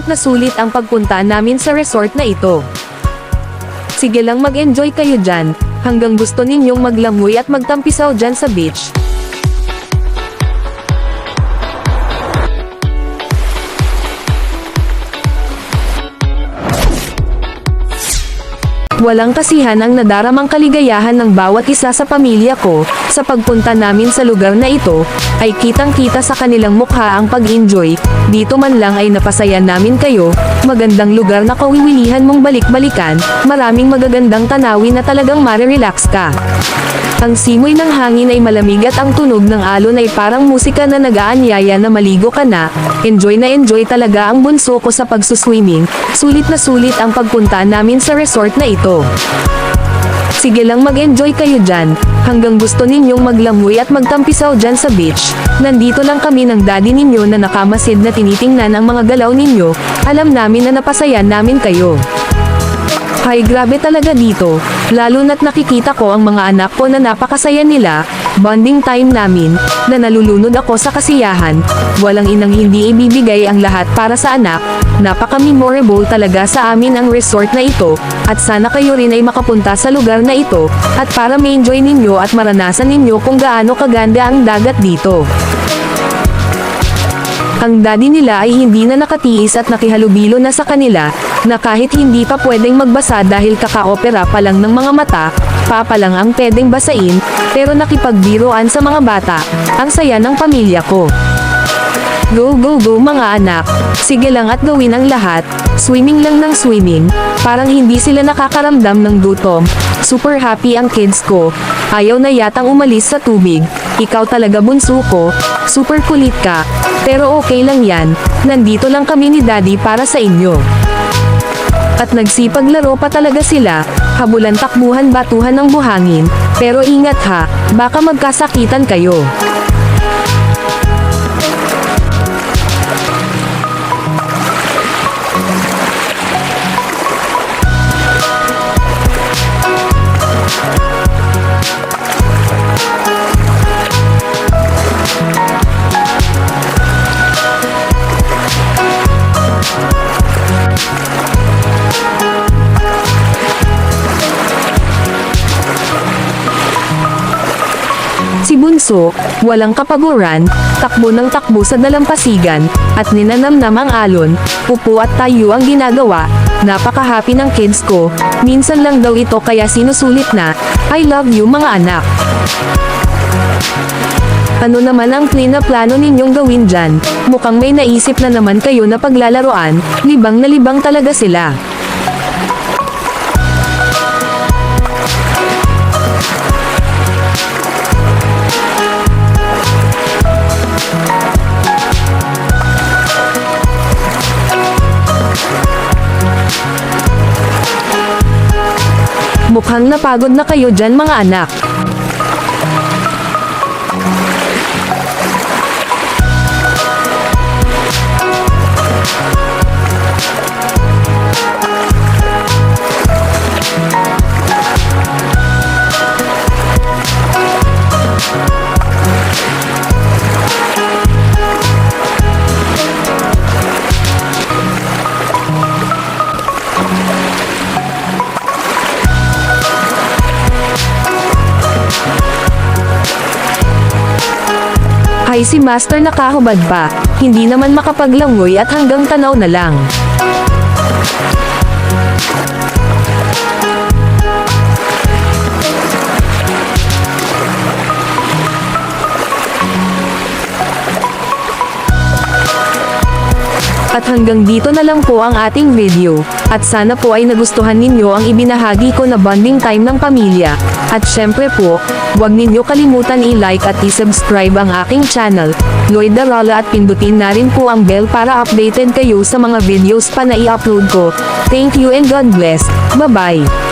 Sulit na sulit ang pagpunta namin sa resort na ito. Sige lang mag-enjoy kayo dyan, hanggang gusto ninyong maglamoy at magtampisaw dyan sa beach. Walang kasihan ang nadaramang kaligayahan ng bawat isa sa pamilya ko, sa pagpunta namin sa lugar na ito, ay kitang-kita sa kanilang mukha ang pag-enjoy, dito man lang ay napasaya namin kayo, magandang lugar na kawiwilihan mong balik-balikan, maraming magagandang tanawin na talagang marirelax ka. Ang simoy ng hangin ay malamig at ang tunog ng alon ay parang musika na nagaanyaya na maligo ka na. Enjoy na enjoy talaga ang bunso ko sa pagsuswimming. Sulit na sulit ang pagpunta namin sa resort na ito. Sige lang mag-enjoy kayo dyan, hanggang gusto ninyong maglamoy at magtampisaw dyan sa beach. Nandito lang kami ng daddy ninyo na nakamasid na tinitingnan ang mga galaw ninyo, alam namin na napasaya namin kayo. Hay grabe talaga dito, lalo na't nakikita ko ang mga anak ko na napakasaya nila, bonding time namin, na nalulunod ako sa kasiyahan, walang inang hindi ibibigay ang lahat para sa anak, napaka-memorable talaga sa amin ang resort na ito, at sana kayo rin ay makapunta sa lugar na ito, at para ma-enjoy ninyo at maranasan ninyo kung gaano kaganda ang dagat dito. Ang daddy nila ay hindi na nakatiis at nakihalubilo na sa kanila, na kahit hindi pa pwedeng magbasa dahil kakaopera pa lang ng mga mata, papa lang ang pwedeng basain, pero nakipagbiroan sa mga bata, ang saya ng pamilya ko. Go go go mga anak, sige lang at gawin ang lahat, swimming lang ng swimming, parang hindi sila nakakaramdam ng gutom, super happy ang kids ko, ayaw na yatang umalis sa tubig, ikaw talaga bunso ko, super kulit ka, pero okay lang yan, nandito lang kami ni daddy para sa inyo. At nagsipaglaro pa talaga sila, habulan takbuhan batuhan ng buhangin, pero ingat ha, baka magkasakitan kayo. Si Bunso, walang kapaguran, takbo ng takbo sa dalampasigan, at ninanamnam ang alon, upo at tayo ang ginagawa, napaka-happy ng kids ko, minsan lang daw ito kaya sinusulit na, I love you mga anak. Ano naman ang play na plano ninyong gawin dyan? Mukhang may naisip na naman kayo na paglalaroan, libang na libang talaga sila. Mukhang napagod na kayo dyan mga anak. Hay si Master nakahubad pa, hindi naman makapaglangoy at hanggang tanaw na lang. At hanggang dito na lang po ang ating video, at sana po ay nagustuhan ninyo ang ibinahagi ko na bonding time ng pamilya. At syempre po, huwag ninyo kalimutan i-like at i-subscribe ang aking channel, Lloyd Darola at pindutin na rin po ang bell para updated kayo sa mga videos pa na i-upload ko. Thank you and God bless. Bye-bye.